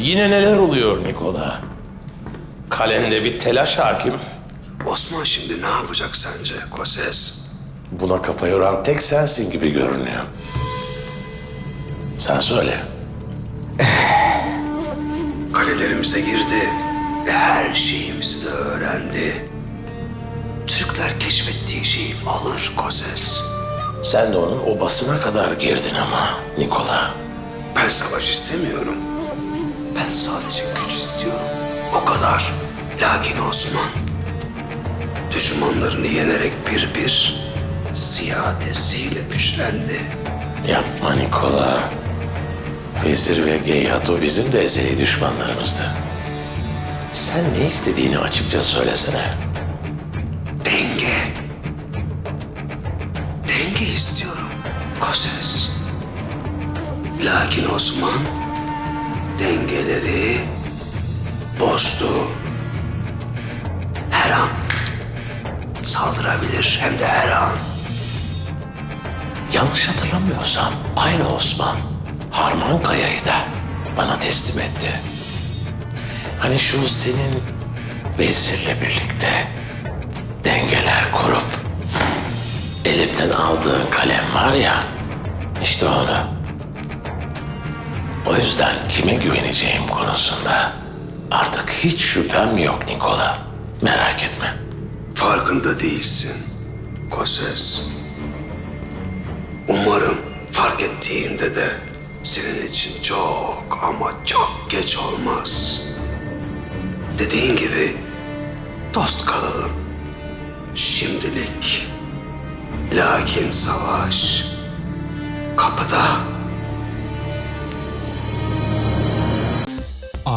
Yine neler oluyor Nikola? Kalende bir telaş hakim. Osman şimdi ne yapacak sence Koses? Buna kafa yoran tek sensin gibi görünüyor. Sen söyle. Kalelerimize girdi ve her şeyimizi de öğrendi. Türkler keşfettiği şeyi alır Koses. Sen de onun obasına kadar girdin ama Nikola. Ben savaş istemiyorum. Ben sadece güç istiyorum. O kadar. Lakin Osman, düşmanlarını yenerek bir bir siyadesiyle güçlendi. Yapma Nikola. Vezir ve Geyhato bizim de ezeli düşmanlarımızdı. Sen ne istediğini açıkça söylesene. Denge. Denge istiyorum. Koses. Lakin Osman dengeleri bozdu. Her an saldırabilir hem de her an. Yanlış hatırlamıyorsam aynı Osman Harman Kaya'yı da bana teslim etti. Hani şu senin vezirle birlikte dengeler kurup elimden aldığın kalem var ya işte onu. O yüzden kime güveneceğim konusunda artık hiç şüphem yok Nikola. Merak etme. Farkında değilsin. Koses. Umarım fark ettiğinde de senin için çok ama çok geç olmaz. Dediğin gibi dost kalalım. Şimdilik. Lakin savaş kapıda.